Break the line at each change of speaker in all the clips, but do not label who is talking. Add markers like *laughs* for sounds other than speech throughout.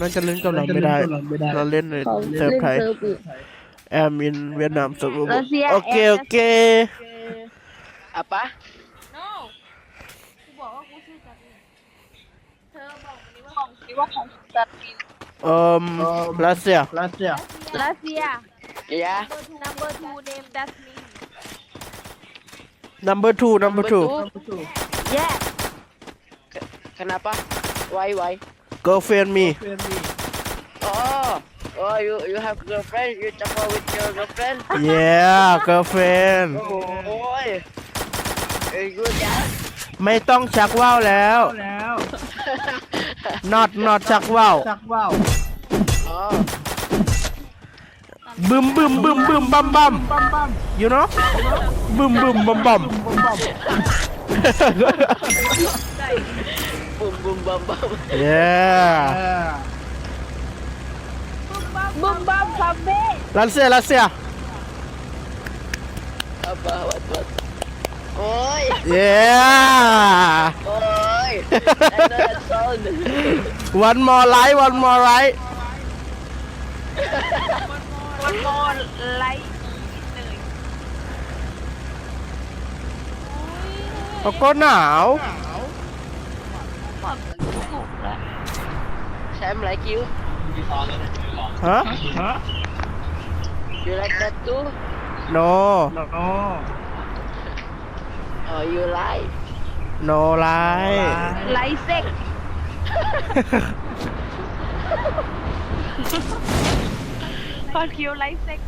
มันนจะเล่นกับเราไม่ได้ เราเล่นในเซิร์ฟไทยแอมินเวียดนามสุร์ฟโอเคโอเค
อะปะ
ออเอ
อี่
าอมเรัสเซีย
รัสเซีย
รัสเซีย yeah number two name that's me
number two number two
yeah
k e n a ้ไ why why
Girlfriend me.
Oh, oh, you you have girlfriend? You jump out with your girlfriend?
*laughs* Yeah, girlfriend Oh
boy. Very good จ้ะ
ไม่ต้องชักว่าวแล้วแล้ว not not ชักว่าว
จักว่าวอ๋อ
บึมบึมบึมบึมบัมบัมปั๊มปั๊ม oh. you know บึมบึมบัมบัม
ได้ *laughs* Boom boom bum bum.
Yeah. yeah.
Boom bum bum bum.
Lăn xe, lăn xe. Apa,
what, what? Ôi.
Yeah.
Ôi.
*laughs* one more light, one more light.
one more light.
Oh. ก็หนาว còn
ngủ đấy lại chiếu
hả hả
you like that too
no
no
oh you like
no like
like sex Fuck you, like sex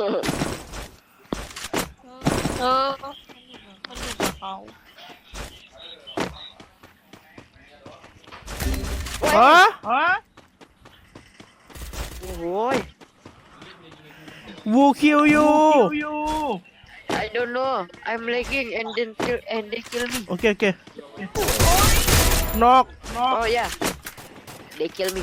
ơ ờ. hả
hả
ôi
Who kill you?
I don't know. I'm lagging and then kill and they kill me.
Okay, okay. Knock.
Knock. Oh yeah. They kill me.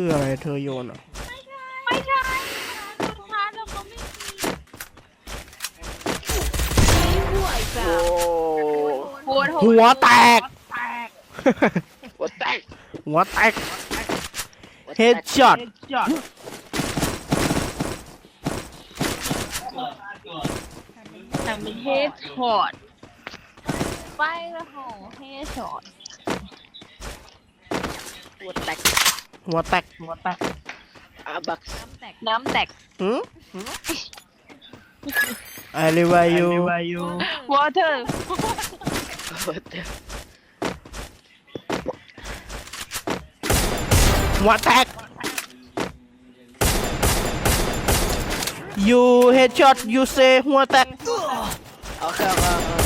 คืออะไรเธอโยนอ่ะไม่
ใช่ ไม่ใช่้าเราเขาไม่มีหวจ้ะโอ้หัวแตก
หัวแตก
หัวแตก หัวแตก เฮดช็อต
แต่มีเฮดช็อตไปละโหเฮดช็อตปวดแตก
หัวแตก
หัวแตก
อาบักน้ำ
แตกน้ำแตก
หืมอะไรวายู
วอเตอร์
ห
ัวแตก you headshot you say หัวแตกเอาครับ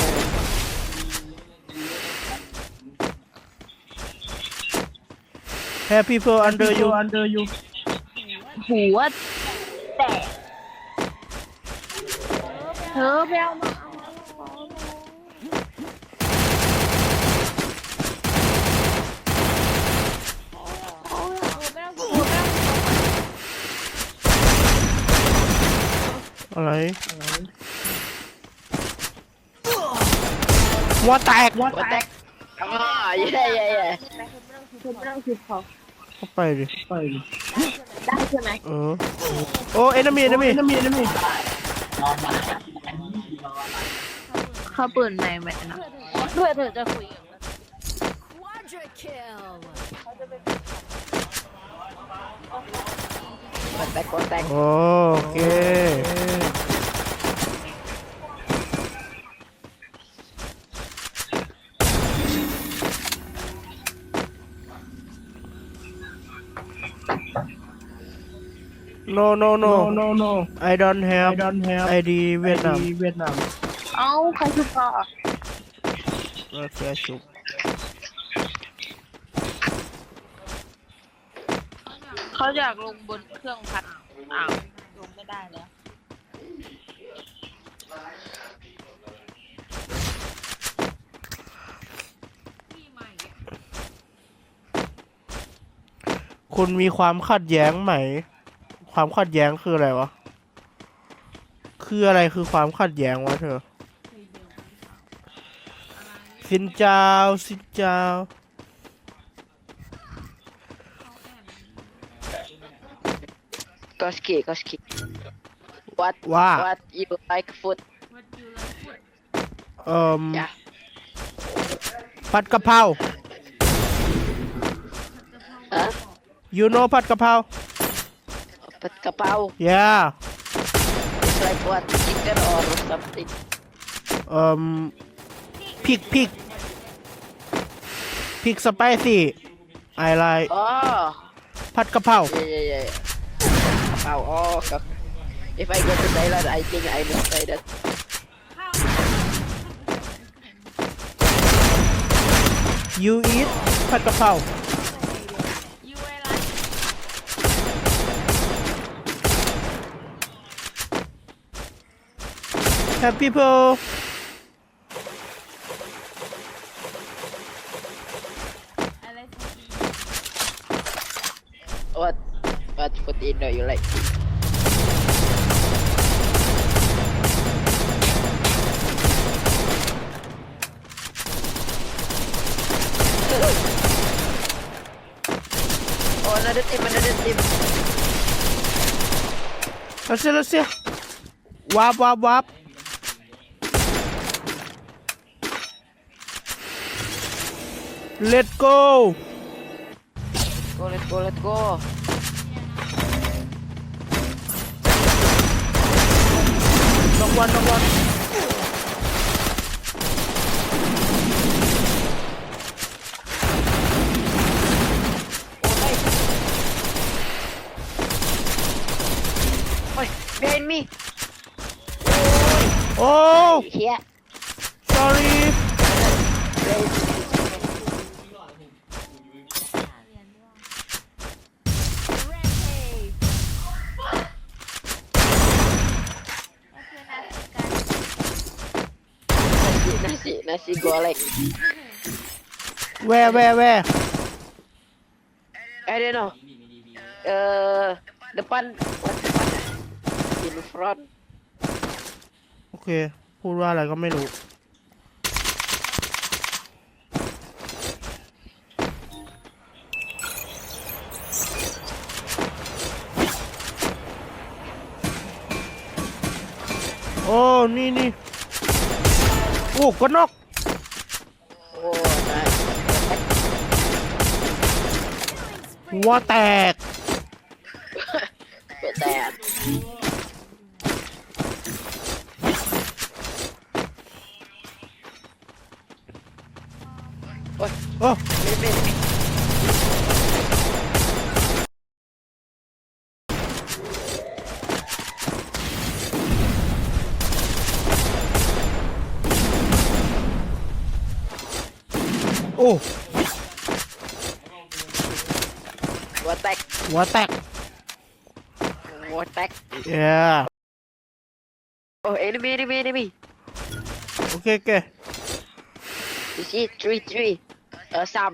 have people under you
under you
หัวแตกเธอไปเอามา
อะไรวัวแตก
วัวแตก
อ๋อเย่เย่เย่ผมไม่ต้อง
คิดเขาก็ไปดิไปดิ
ได้ใช่ไหมเออ
โอ้เอนมีเอนมีเอ
นมีเอนมี
เขาเปิดไหนแหมนะเพื่อเธอจะคุย
โอเค no no no no no I don't have I don't have ID Vietnam i เ Vietnam
เอาใครชุบอ่ะ
ก็แค่ชุบ
เขาอยากลงบนเครื่องพัดอ้าวลงไม่ได้แล้ว
คุณมีความขัดแย้งไหมความขัดแย้งคืออะไรวะ คืออะไรคือความขัดแย้งวะเธอ สินเจ้าสินเจ้า
ก็สกีก็สกี What วา What you like food
เอ่มผัดกะเพรา you know ผัดกะเพราผัดกะเพรา Yeah.
It's like what chicken or something.
Um. Pig, pig. Pig spicy. I like. Oh, ผัดกะเพรา
yeah, yeah, yeah. k a p if I go to Thailand, I think I must try that.
You eat ผัดกะเพรา Happy po!
What? What food there you like? *laughs* oh, another team, another team.
Let's see, let's see. Wap, wap, wap. Let's go
go let's go let's go
น้องวันน้องวัน
โอ้ย behind me
Oh sorry
nasi goreng.
Where, where, where?
I don't know. Uh, depan, in front.
โอเค พูดว่าอะไรก็ไม่รู้ โอ้ นี่นี่โอ้ก็นกหัวแตก
แตกโอ้หัวแตกหัวแตกหัวแตกเย้โอ้เอนิมี เอนิมีเอนิมี โอเคโอเคดิซี่ทรีทรีเออซัม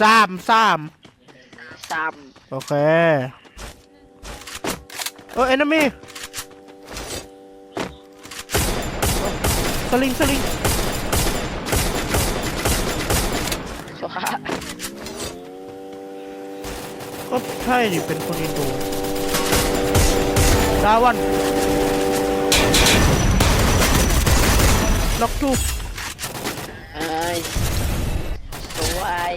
ซ้ำซมซัมโอเคโอ้เอนมี่สลิง สลิงใช่ดิเป็นคนอินโดดาวัน ล็อกทู
ไอ้สวย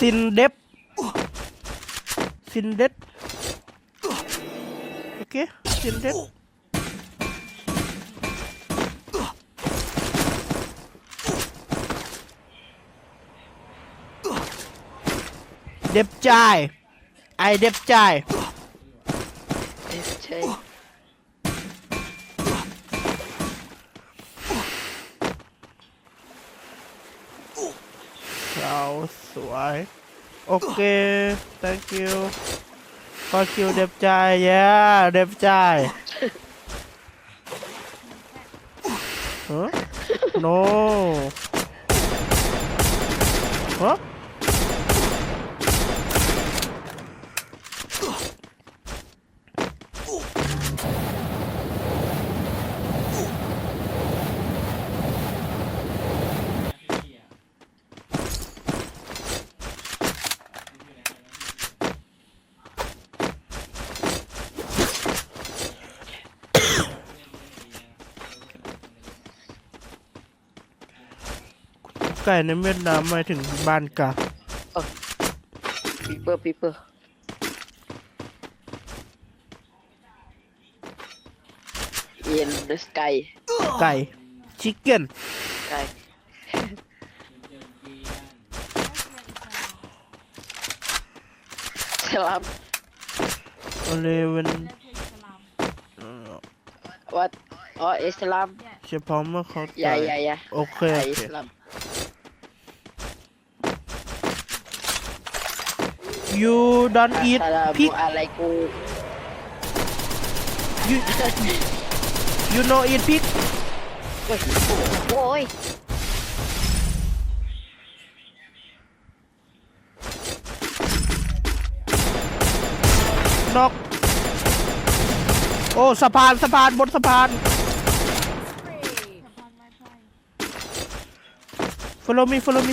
Xin đếp Xin đếp Ok Xin đếp Đẹp trai Ai đẹp trai Đẹp สวยโอเค thank you ขอคิวเด็บใจเย้เด็บใจฮะ no ฮะไก่ในเวียดนามมาถึงบ้านกะ
ปีเปอร์ปีเปอร์เย็นหรือไก่
ไก่ชิคเก้น
ไก่ สลัมเลเวนวัดอ๋ออสลาม
เฉพาะเมื่อเขาหญ่โอเคอิสลาม you don't eat พริก you you no eat pig โอ้ยนกโอ้สะพานสะพานบนสะพาน follow me follow me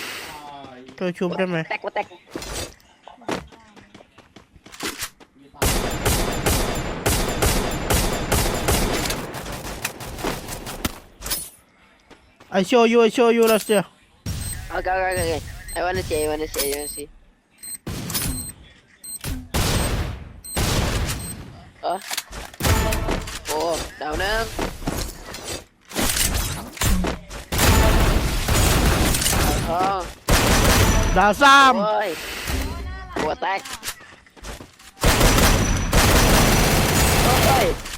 ตัวชุบได้ไหมแตกว่าแตกไอโชยูไอโชยูลัสเซีย
โอเคโอเคโอเค I wanna see I wanna see I wanna see โอ้โอ้ดาวนึง
ทอ Dạ Sam Ôi.
Của tay Ôi.